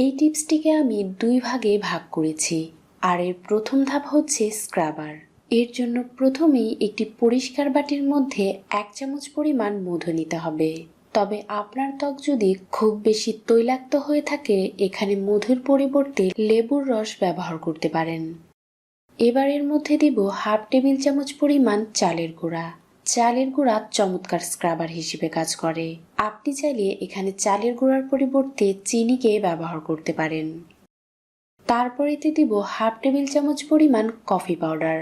এই টিপসটিকে আমি দুই ভাগে ভাগ করেছি। আর এর প্রথম ধাপ হচ্ছে স্ক্রাবার। এর জন্য প্রথমেই একটি পরিষ্কার বাটির মধ্যে এক চামচ পরিমাণ মধু নিতে হবে। তবে আপনার ত্বক যদি খুব বেশি তৈলাক্ত হয়ে থাকে, এখানে মধুর পরিবর্তে লেবুর রস ব্যবহার করতে পারেন। এবার এর মধ্যে দিব হাফ টেবিল চামচ পরিমাণ চালের গুঁড়া। চালের গুঁড়া চমৎকার স্ক্রাবার হিসেবে কাজ করে। আপনি চাইলে এখানে চালের গুঁড়ার পরিবর্তে চিনিকে ব্যবহার করতে পারেন। তারপর এতে দিব হাফ টেবিল চামচ পরিমাণ কফি পাউডার।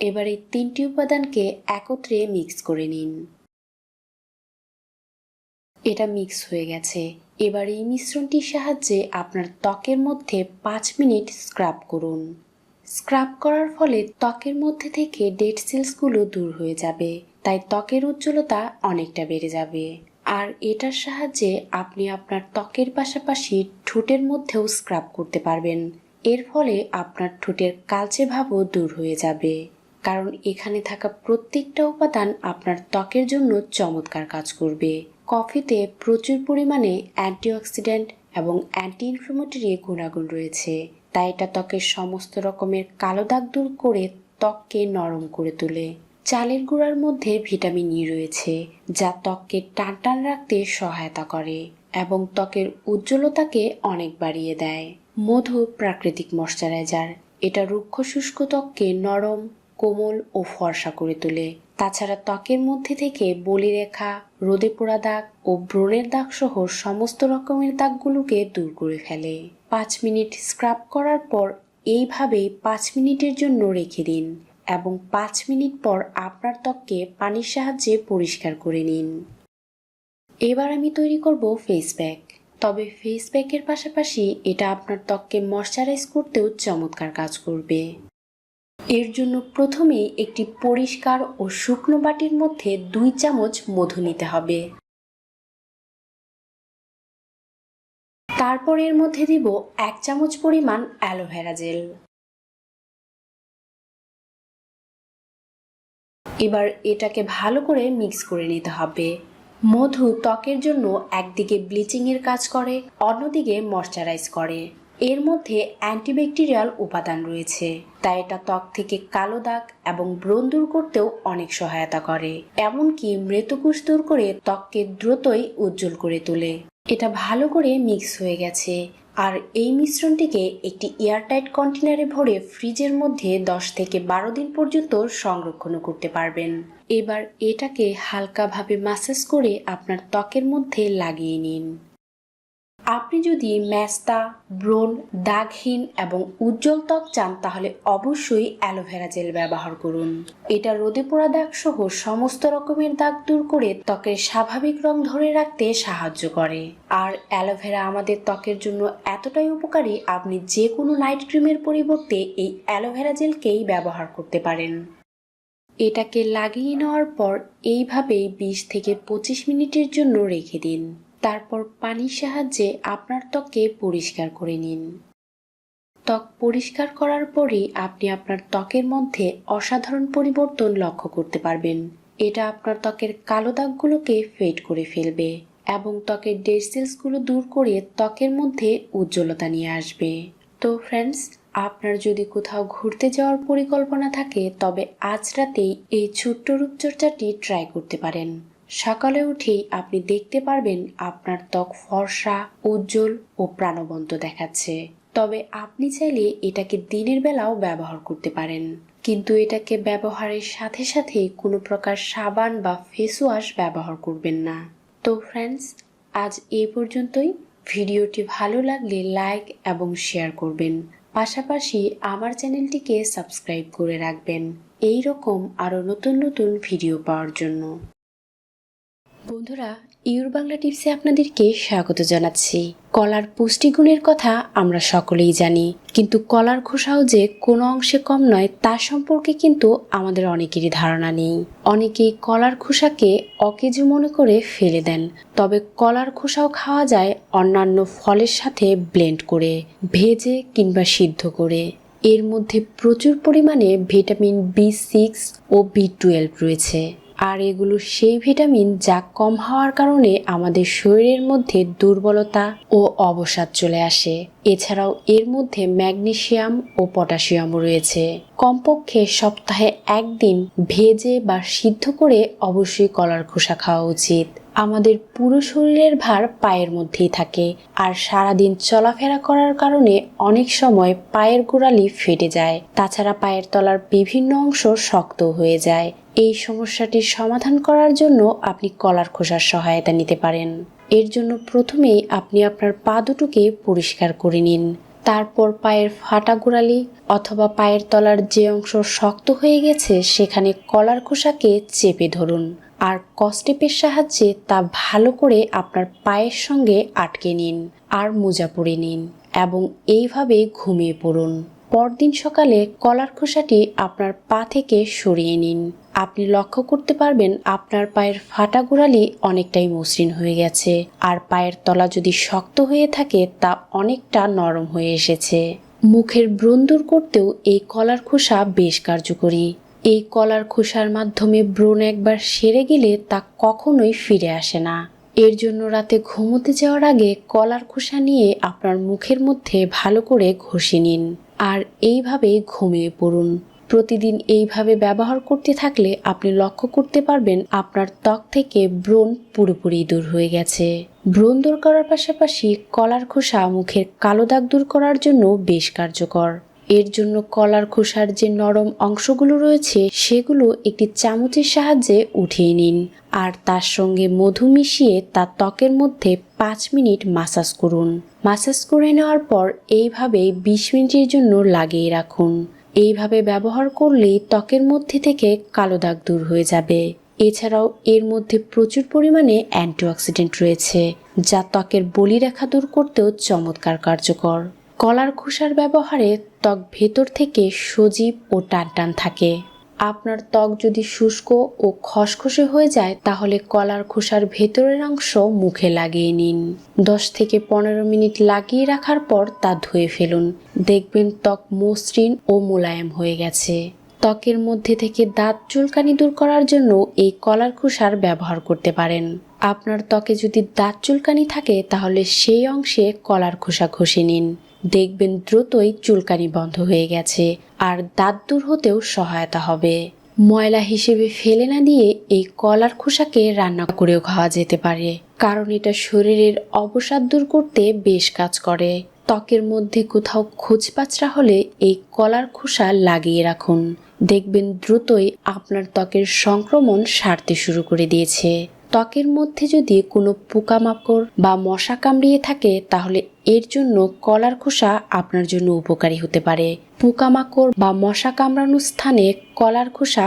এবার এই তিনটি উপাদানকে একত্রে মিক্স করে নিন। এটা মিক্স হয়ে গেছে। এবার এই মিশ্রণটির সাহায্যে আপনার ত্বকের মধ্যে পাঁচ মিনিট স্ক্রাব করুন। স্ক্রাব করার ফলে ত্বকের মধ্যে থেকে ডেড সেলসগুলো দূর হয়ে যাবে। তাই ত্বকের উজ্জ্বলতা অনেকটা বেড়ে যাবে। আর এটার সাহায্যে আপনি আপনার ত্বকের পাশাপাশি ঠোঁটের মধ্যেও স্ক্রাব করতে পারবেন। এর ফলে আপনার ঠোঁটের কালচে ভাবও দূর হয়ে যাবে। কারণ এখানে থাকা প্রত্যেকটা উপাদান আপনার ত্বকের জন্য চমৎকার কাজ করবে। কফিতে প্রচুর পরিমাণে অ্যান্টিঅক্সিডেন্ট এবং অ্যান্টি ইনফ্লামেটরি গুণাগুণ রয়েছে। তাই এটা ত্বকের সমস্ত রকমের কালো দাগ দূর করে ত্বককে নরম করে তোলে। চালের গুঁড়ার মধ্যে ভিটামিন ই রয়েছে, যা ত্বককে টান টান রাখতে সহায়তা করে এবং ত্বকের উজ্জ্বলতাকে অনেক বাড়িয়ে দেয়। মধু প্রাকৃতিক ময়শ্চারাইজার, এটা রুক্ষ শুষ্ক ত্বককে নরম, কোমল ও ফর্সা করে তোলে। তাছাড়া ত্বকের মধ্যে থেকে বলিরেখা রোদে পোড়া দাগ ও ব্রণের দাগ সহ সমস্ত রকমের দাগগুলোকে দূর করে ফেলে। পাঁচ মিনিট স্ক্রাব করার পর এইভাবেই পাঁচ মিনিটের জন্য রেখে দিন। এবং পাঁচ মিনিট পর আপনার ত্বককে পানির সাহায্যে পরিষ্কার করে নিন। এবার আমি তৈরি করব ফেস প্যাক তবে ফেস প্যাকের পাশাপাশি এটা আপনার ত্বককে ময়শ্চারাইজ করতেও চমৎকার কাজ করবে। এর জন্য প্রথমে একটি পরিষ্কার ও শুকনো বাটির মধ্যে দুই চামচ মধু নিতে হবে। তারপর এর মধ্যে দিব এক চামচ পরিমাণ অ্যালোভেরা জেল। এবার এটাকে ভালো করে মিক্স করে নিতে হবে। মধু ত্বকের জন্য একদিকে ব্লিচিং এর কাজ করে, অন্যদিকে ময়শ্চারাইজ করে। এর মধ্যে অ্যান্টিব্যাকটেরিয়াল উপাদান রয়েছে। তাই এটা ত্বক থেকে কালো দাগ এবং ব্রণ দূর করতেও অনেক সহায়তা করে। এমনকি মৃতকোষ দূর করে ত্বককে দ্রুতই উজ্জ্বল করে তোলে। এটা ভালো করে মিক্স হয়ে গেছে। আর এই মিশ্রণটিকে একটি এয়ারটাইট কন্টেনারে ভরে ফ্রিজের মধ্যে দশ থেকে বারো দিন পর্যন্ত সংরক্ষণ করতে পারবেন। এবার এটাকে হালকাভাবে মাসাজ করে আপনার ত্বকের মধ্যে লাগিয়ে নিন। আপনি যদি ম্যাস্তা ব্রণ, দাগহীন এবং উজ্জ্বল ত্বক চান, তাহলে অবশ্যই অ্যালোভেরা জেল ব্যবহার করুন। এটা রোদে পোড়া দাগ সহ সমস্ত রকমের দাগ দূর করে ত্বকের স্বাভাবিক রং ধরে রাখতে সাহায্য করে। আর অ্যালোভেরা আমাদের ত্বকের জন্য এতটাই উপকারী, আপনি যে কোনো নাইট ক্রিমের পরিবর্তে এই অ্যালোভেরা জেলকেই ব্যবহার করতে পারেন। এটাকে লাগিয়ে নেওয়ার পর এইভাবেই বিশ থেকে পঁচিশ মিনিটের জন্য রেখে দিন। তারপর পানির সাহায্যে আপনার ত্বককে পরিষ্কার করে নিন। ত্বক পরিষ্কার করার পরেই আপনি আপনার ত্বকের মধ্যে অসাধারণ পরিবর্তন লক্ষ্য করতে পারবেন। এটা আপনার ত্বকের কালো দাগগুলোকে ফেড করে ফেলবে এবং ত্বকের ডেড সেলসগুলো দূর করে ত্বকের মধ্যে উজ্জ্বলতা নিয়ে আসবে। তো ফ্রেন্ডস, আপনার যদি কোথাও ঘুরতে যাওয়ার পরিকল্পনা থাকে, তবে আজ রাতেই এই ছোট্ট রূপচর্চাটি ট্রাই করতে পারেন। সকালে উঠেই আপনি দেখতে পারবেন আপনার ত্বক ফর্সা, উজ্জ্বল ও প্রাণবন্ত দেখাচ্ছে। তবে আপনি চাইলে এটাকে দিনের বেলাও ব্যবহার করতে পারেন। কিন্তু এটাকে ব্যবহারের সাথে সাথে কোনো প্রকার সাবান বা ফেস ওয়াশ ব্যবহার করবেন না। তো ফ্রেন্ডস আজ এ পর্যন্তই। ভিডিওটি ভালো লাগলে লাইক এবং শেয়ার করবেন। পাশাপাশি আমার চ্যানেলটিকে সাবস্ক্রাইব করে রাখবেন। এই রকম আরও নতুন নতুন ভিডিও পাওয়ার জন্য। বন্ধুরা, ইউর বাংলা টিপসে আপনাদেরকে স্বাগত জানাচ্ছি। কলার পুষ্টিগুণের কথা আমরা সকলেই জানি, কিন্তু কলার খোসাও যে কোনো অংশে কম নয়, তা সম্পর্কে কিন্তু আমাদের অনেকেরই ধারণা নেই। অনেকেই কলার খোসাকে অকেজু মনে করে ফেলে দেন, তবে কলার খোসাও খাওয়া যায় অন্যান্য ফলের সাথে ব্লেন্ড করে, ভেজে কিংবা সিদ্ধ করে। এর মধ্যে প্রচুর পরিমাণে ভিটামিন বি সিক্স ও বি টুয়েলভ রয়েছে। আর এগুলো সেই ভিটামিন যা কম হওয়ার কারণে আমাদের শরীরের মধ্যে দুর্বলতা ও অবসাদ চলে আসে। এছাড়াও এর মধ্যে ম্যাগনেশিয়াম ও পটাশিয়াম রয়েছে। কমপক্ষে সপ্তাহে একদিন ভেজে বা সিদ্ধ করে অবশ্যই কলার খোসা খাওয়া উচিত। আমাদের পুরো শরীরের ভার পায়ের মধ্যেই থাকে। আর সারাদিন চলাফেরা করার কারণে অনেক সময় পায়ের গোড়ালি ফেটে যায়। তাছাড়া পায়ের তলার বিভিন্ন অংশ শক্ত হয়ে যায়। এই সমস্যাটির সমাধান করার জন্য আপনি কলার খোসার সহায়তা নিতে পারেন। এর জন্য প্রথমেই আপনি আপনার পা দুটোকে পরিষ্কার করে নিন। তারপর পায়ের ফাটা গোড়ালি অথবা পায়ের তলার যে অংশ শক্ত হয়ে গেছে, সেখানে কলার খোসাকে চেপে ধরুন। আর কস্টেপের সাহায্যে তা ভালো করে আপনার পায়ের সঙ্গে আটকে নিন আর মোজা পরে নিন এবং এইভাবে ঘুমিয়ে পড়ুন। পরদিন সকালে কলার খোসাটি আপনার পা থেকে সরিয়ে নিন। আপনি লক্ষ্য করতে পারবেন আপনার পায়ের ফাটা গোড়ালি অনেকটাই মসৃণ হয়ে গেছে আর পায়ের তলা যদি শক্ত হয়ে থাকে তা অনেকটা নরম হয়ে এসেছে। মুখের ব্রণ দূর করতেও এই কলার খোসা বেশ কার্যকরী। এই কলার খোসার মাধ্যমে ব্রণ একবার সেরে গেলে তা কখনোই ফিরে আসে না। এর জন্য রাতে ঘুমোতে যাওয়ার আগে কলার খোসা নিয়ে আপনার মুখের মধ্যে ভালো করে ঘষে নিন আর এইভাবে ঘুমিয়ে পড়ুন। প্রতিদিন এইভাবে ব্যবহার করতে থাকলে আপনি লক্ষ্য করতে পারবেন আপনার ত্বক থেকে ব্রণ পুরোপুরি দূর হয়ে গেছে। ব্রণ দূর করার পাশাপাশি কলার খোসা মুখের কালো দাগ দূর করার জন্য বেশ কার্যকর। এর জন্য কলার খোসার যে নরম অংশগুলো রয়েছে, সেগুলো একটি চামচের সাহায্যে উঠিয়ে নিন। আর তার সঙ্গে মধু মিশিয়ে তা ত্বকের মধ্যে পাঁচ মিনিট মাসাজ করুন। মাসাজ করে নেওয়ার পর এইভাবে বিশ মিনিটের জন্য লাগিয়ে রাখুন। এইভাবে ব্যবহার করলেই ত্বকের মধ্যে থেকে কালো দাগ দূর হয়ে যাবে। এছাড়াও এর মধ্যে প্রচুর পরিমাণে অ্যান্টিঅক্সিডেন্ট রয়েছে, যা ত্বকের বলিরেখা দূর করতেও চমৎকার কার্যকর। কলার খোসার ব্যবহারে ত্বক ভেতর থেকে সজীব ও টানটান থাকে। আপনার ত্বক যদি শুষ্ক ও খসখসে হয়ে যায়, তাহলে কলার খোসার ভেতরের অংশ মুখে লাগিয়ে নিন। দশ থেকে পনেরো মিনিট লাগিয়ে রাখার পর তা ধুয়ে ফেলুন। দেখবেন ত্বক মসৃণ ও মোলায়েম হয়ে গেছে। ত্বকের মধ্যে থেকে দাঁত চুলকানি দূর করার জন্য এই কলার খোসার ব্যবহার করতে পারেন। আপনার ত্বকে যদি দাঁত চুলকানি থাকে, তাহলে সেই অংশে কলার খোসা ঘষে নিন। দেখবেন দ্রুতই চুলকানি বন্ধ হয়ে গেছে, আর দাঁত দূর হতেও সহায়তা হবে। ময়লা হিসেবে ফেলে না দিয়ে এই কলার খোসাকে রান্না করেও খাওয়া যেতে পারে, কারণ এটা শরীরের অবসাদ দূর করতে বেশ কাজ করে। ত্বকের মধ্যে কোথাও খোঁজপাচড়া হলে এই কলার খোসা লাগিয়ে রাখুন। দেখবেন দ্রুতই আপনার ত্বকের সংক্রমণ সারতে শুরু করে দিয়েছে। ত্বকের মধ্যে যদি কোনো পোকামাকড় বা মশা কামড়িয়ে থাকে, তাহলে এর জন্য কলার খোসা আপনার জন্য উপকারী হতে পারে। পোকামাকড় বা মশা কামড়ানোর স্থানে কলার খোসা